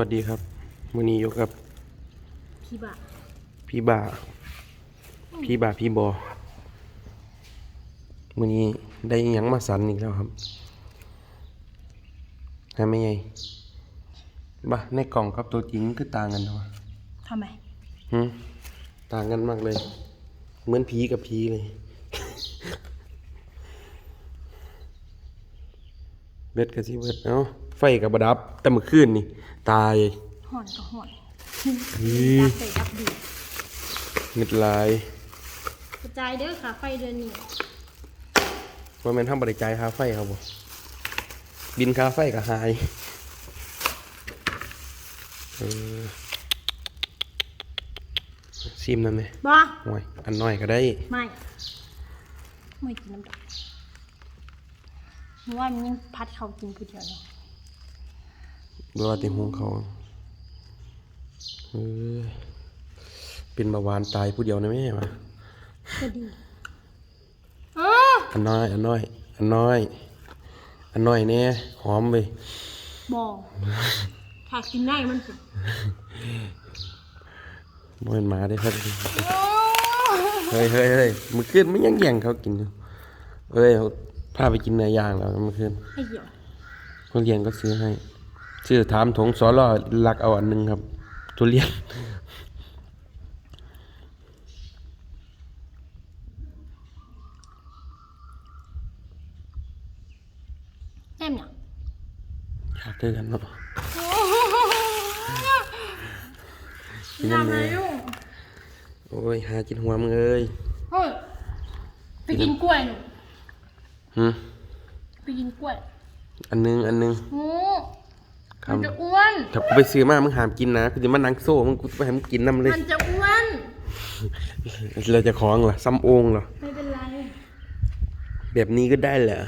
วัสดีครับวันนี้อยู่กับพี่บะพี่บ่าพี่บ่าพี่บอวันนี้ได้อิหยังมาสันอีกแล้วครับหาไม่ไงบ้าในกล่องกับตัวจริงคือต่างกันเนาะทำไมหืมต่างกันมากเลย เหมือนผีกับผีเลย เบ็ดกับสิเบ็ดเอ้าไฟกับบดับ แต่เมื่อคืนนี่ ตายห่อนก็ห่อนอีดับใส่ดับดีเงิดลายกระจายเด้อค่ะไฟเดือนนี้ว่าแม่นทำบริจายค่าไฟครับบ่บินค่าไฟก็หายเออซิมนั่นเลยบ้าโอ้ยอันน้อยก็ได้ ไม่ไม่กินน้ำดอกเพราะว่ามันยังพัดเขากินผู้เดียวเนาะ ดูว่าเต็มห้องเขาเออเป็นเบาหวานตายผู้เดียวนะแม่มาก็ดีเอออันน้อยอันน้อยอันน้อยอันน้อยเนี่ยหอมไปบอกถ้ากินได้มันสุดบ่เป็นหมาได้อครับเฮ้ยเฮ้ยเฮ้ยมือขึ้นไม่ยังแย่งเขากินอยู่เอ้ยเขาพาไปกินเนื้อย่างแล้วเมื่อคืนไอ้เหี้ยทุเรียนก็ซื้อให้ ซื้อถามถงสอรอหลักเอาอันหนึงครับ ทุเรียนแอมเนี่ยอยากเจอกันเนาะทำอะไรลูกโอ้ย หากินหัวมึงเอ้ยเฮ้ยไปกินกล้วยหนูหึไปกินกล้วย อันหนึง อันหนึงโอ้ คมันำจะอ้วน ถ้ากูไปซื้อมามึงหามกินนะกูจะมานั่งโซ่มึงกูไปให้มึงกินน้ำเลยมันจะอ้วน เราจะคล้องเหรอซ้ำโองเหรอไม่เป็นไร แบบนี้ก็ได้เหรอ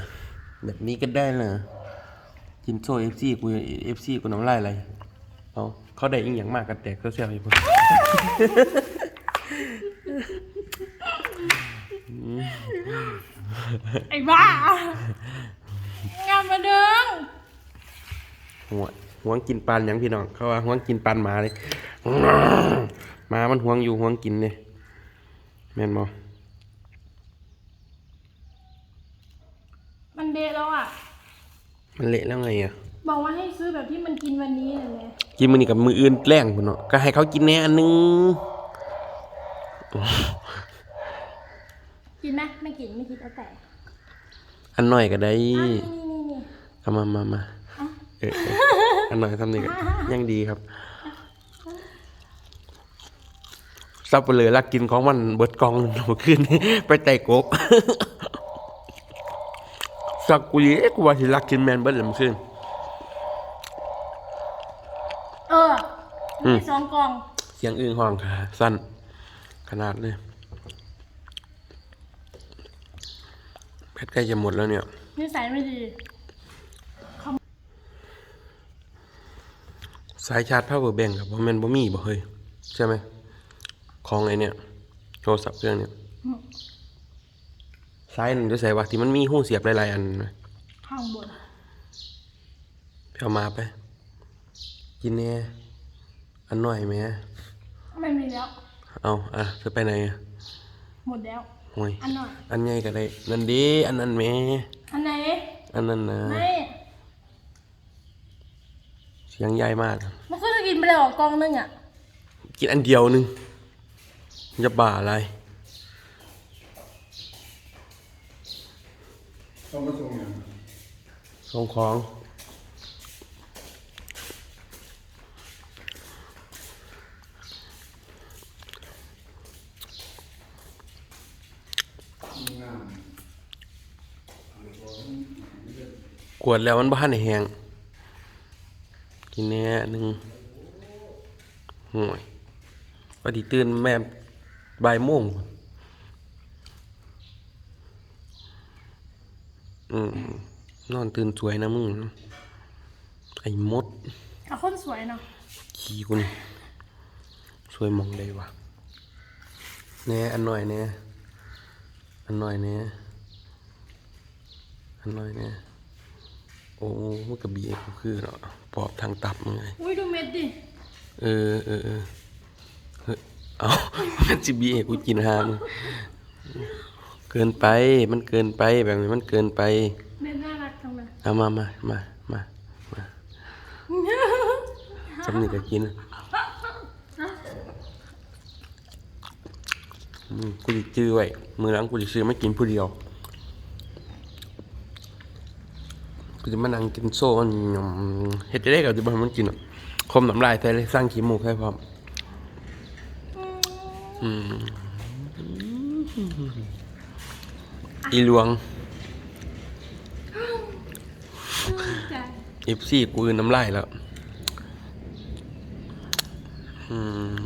แบบนี้ก็ได้เหรอกินโซ่เอฟซีกูเอฟซีกูน้ำลายอะไรเอาเขาได้อีกอย่างมากกันแตกเสียวๆอยู่พุ่นไอ้บ้างานมาเดิงหัว หวงกินปานหยังพี่น้องเขาว่าหวงกินปานหมาเลยหมามันหวงอยู่หวงกินเนี่ยแม่นบ่มันเดทแล้วอะ มันเละแล้วไงอะ บอกว่าให้ซื้อแบบที่มันกินวันนี้เลยไหมกินมือนี่กับมืออื่นแกล้งพุ่นเนาะก็ให้เขากินแหน่อันหนึงกินไหมไม่กินไม่กินแล้วแต่อันหน่อยก็ได้อะนี่นี่นี่นี่เอามามามาอะเออเออ อันหน่อยทำนี่กันยังดีครับซับไปเลยลักกินของมันเบิดกองเมื่อคืนนี้ไปไต่กบสักกูยีกูว่าสิลักกินแมนเบิดเลยเมื่อคืนเออมีสองกล่อง เสียงอึ้งห้องค่ะ สั้น ขนาดเลยแพทย์ใกล้จะหมดแล้วเนี่ยนิสัยไม่ดี สายชาร์จ power bank ครับบ่แม่นบ่มีบ่เฮ้ยใช่ไหมของไอเนี่ยโทรศัพท์เครื่องเนี่ยสายหนึ่งจะใส่ว่าที่มันมีหูเสียบหลายๆอันนะข้างบนไปเอามาไป กินแน่อันหน่อยไหมไม่มีแล้ว เอาอะจะไปไหนอะหมดแล้วห่วยอันหน่อยอันใหญ่ก็ได้ นั่นดีอันนั้นแหม่อันไหนอันนั้นนะไม่ เสียงใหญ่มาก มันก็จะกินไปแล้วกล่องนึงอะ กินอันเดียวหนึงจะบ่าอะไรต้องมาส่งอย่างส่งของงานกวดแล้วมันบ้านในแหง กินแน่หนึ่งห่วยพอดีตื่นแม่บ่ายโมงอืมนอนตื่นสวยนะมึง ไอ้มดเอาคนสวยเนาะขี้กูนี่สวยมองได้วะแน่อันหน่อยแน่อันหน่อยแน่อันหน่อยแน่ โอ้มันก็บีเอกูคือเนาะปอบทางตับมึงไงอุ้ยดูเม็ดดิ เออเออเออเฮ้ยเอามันจะบีเอกูกินหามึงเกินไป มันเกินไปแบบนี้มันเกินไป เม็ดน่ารักจังเลยเอามามามามามาจำนี่ก็กินอืมกูจะจื้อไว้มือหลังกูจะซื้อไม่กินผู้เดียว กูจะมานั่งกินโซ่มันยำเฮ็ดจะได้กับจะบ่ให้มันกินหรอกคมน้ำลายใส่เลยสร้างขี้มูกให้พร้อมอืมอีหลวงใจเอฟซีกูอืนน้ำลายแล้วอื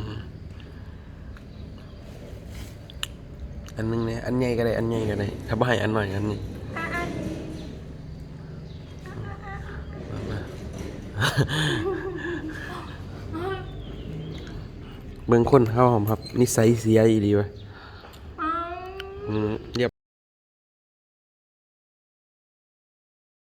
มอันนึงเนี่ยอันใหญ่ก็ได้ อันใหญ่ก็ได้ ถ้าบ่ให้อันหน่อยอันนี้ อะอะ เบิ่งคนเข้าหอมครับ นิสัยเสียอีดีวะอะอืมเรียบ